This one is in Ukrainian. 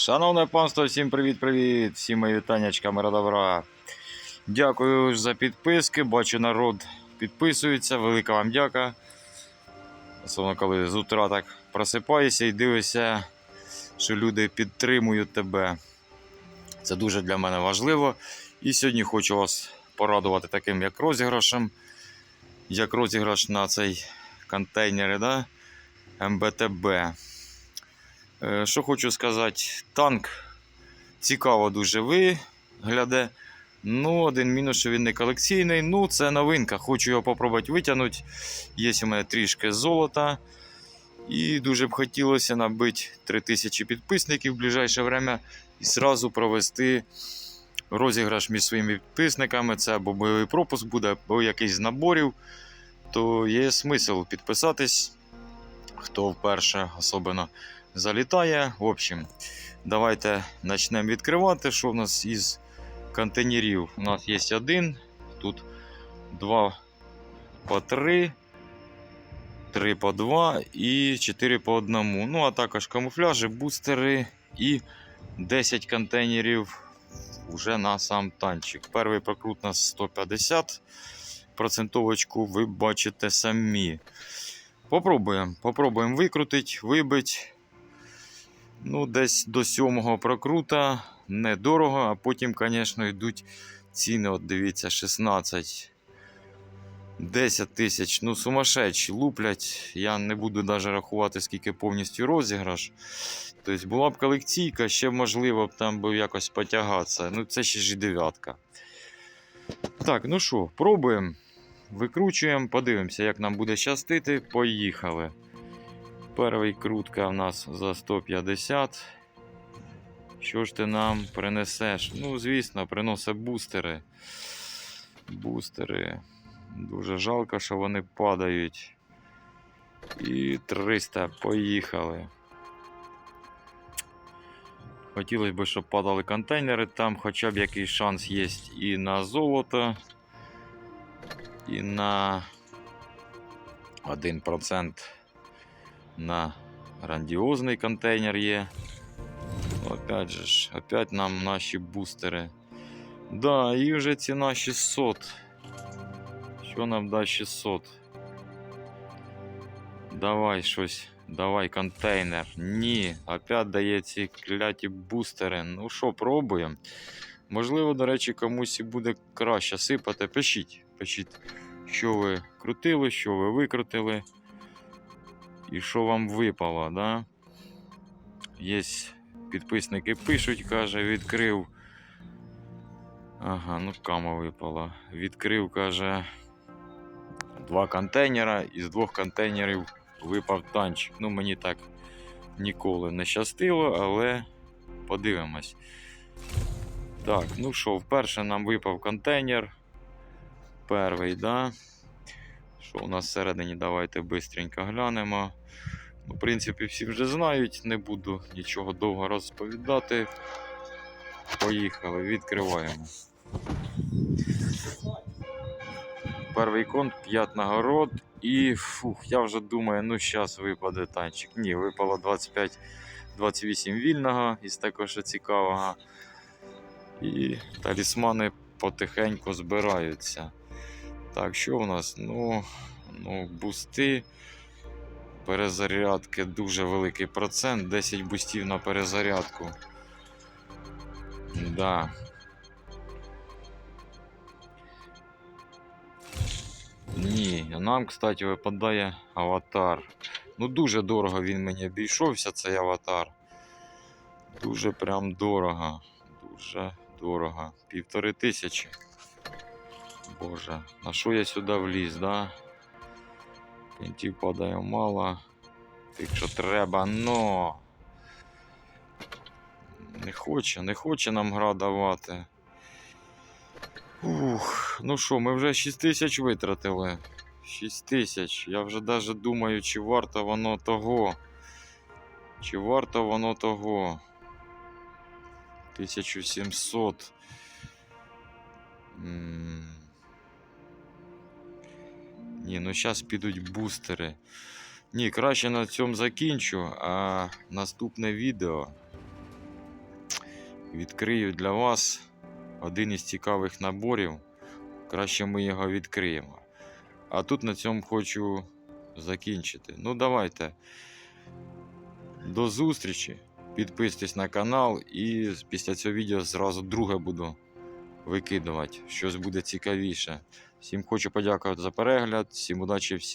Шановне панство, всім привіт-привіт! Всім мої вітаннячка, мира добра. Дякую за підписки. Бачу, народ підписується. Велика вам дяка. Особливо, коли з утра так просипаєшся і дивишся, що люди підтримують тебе. Це дуже для мене важливо. І сьогодні хочу вас порадувати таким як розіграшем. Як розіграш на цей контейнер, да? МБТБ. Е, Що хочу сказати, танк цікаво дуже вигляде. Ну, один мінус, що він не колекційний. Ну, це новинка. Хочу його попробувати витягнути. Є у мене трішки золота. І дуже б хотілося набити 3000 підписників в ближайше время і зразу провести розіграш між своїми підписниками. Це або бойовий пропуск буде, або якийсь наборів. То є смисл підписатись, хто вперше особливо залітає. В общем, давайте почнемо відкривати, що в нас із контейнерів. У нас є один, тут два по три, три по два і чотири по одному. Ну, а також камуфляжі, бустери і 10 контейнерів вже на сам танчик. Перший прокрут у нас 150. Процентовочку ви бачите самі. Попробуємо. Попробуємо викрутити, вибити. Ну, десь до сьомого прокрута недорого, а потім, звісно, йдуть ціни. От дивіться, 16. 10 тисяч. Ну, сумасшедші луплять. Я не буду навіть рахувати, скільки повністю розіграш. Тобто була б колекційка, ще можливо б там би якось потягатися. Ну, це ще ж і дев'ятка. Так, ну що, пробуємо. Викручуємо, подивимося, як нам буде щастити. Поїхали. Перший крутка в нас за 150. Що ж ти нам принесеш? Ну, звісно, приносить бустери. Бустери. Дуже жалко, що вони падають. І 300. Поїхали. Хотілося б, щоб падали контейнери. Там хоча б якийсь шанс є і на золото, і на 1% на грандіозний контейнер є. Опять же ж, опять нам наші бустери. Да, і вже ціна 600. Що нам дасть 600? Давай щось. Давай контейнер. Ні, опять дає ці кляті бустери. Ну що, пробуємо. Можливо, до речі, комусь буде краще сипати. Пишіть. Пишіть, що ви крутили, що ви викрутили. І що вам випало, да? Є підписники пишуть, каже, відкрив. Ага, ну кама випала. Відкрив, каже, два контейнера, із двох контейнерів випав танчик. Ну, мені так ніколи не щастило, але подивимось. Так, ну що, вперше нам випав контейнер. Перший, да? Що у нас всередині, давайте швидко глянемо. Ну, в принципі, всі вже знають, не буду нічого довго розповідати. Поїхали, відкриваємо. Перший конт 5 нагород. І фух, я вже думаю, ну зараз випаде танчик. Ні, випало 25-28 вільного із такого що цікавого. І талісмани потихеньку збираються. Так, що у нас? Ну, ну бусти. Перезарядки дуже великий процент. 10 бустів на перезарядку. Да. Ні, нам, кстати, випадає аватар. Ну, дуже дорого він мені обійшовся, цей аватар. Дуже прям дорого. Дуже дорого. Півтори тисячі. Боже, на що я сюди вліз, да? Кінтів падає мало. Якщо треба, но. Не хоче, не хоче нам гра давати. Ух, ну що, ми вже 6 тисяч витратили. 6 тисяч. Я вже навіть думаю, чи варто воно того. Чи варто воно того. 1700. М. Ні, ну зараз підуть бустери. Ні, краще на цьому закінчу, а наступне відео відкрию для вас один із цікавих наборів. Краще ми його відкриємо. А тут на цьому хочу закінчити. Ну, давайте. До зустрічі. Підписуйтесь на канал і після цього відео зразу друге буду викидувати. Щось буде цікавіше. Всім хочу подякувати за перегляд, всім удачі, всім.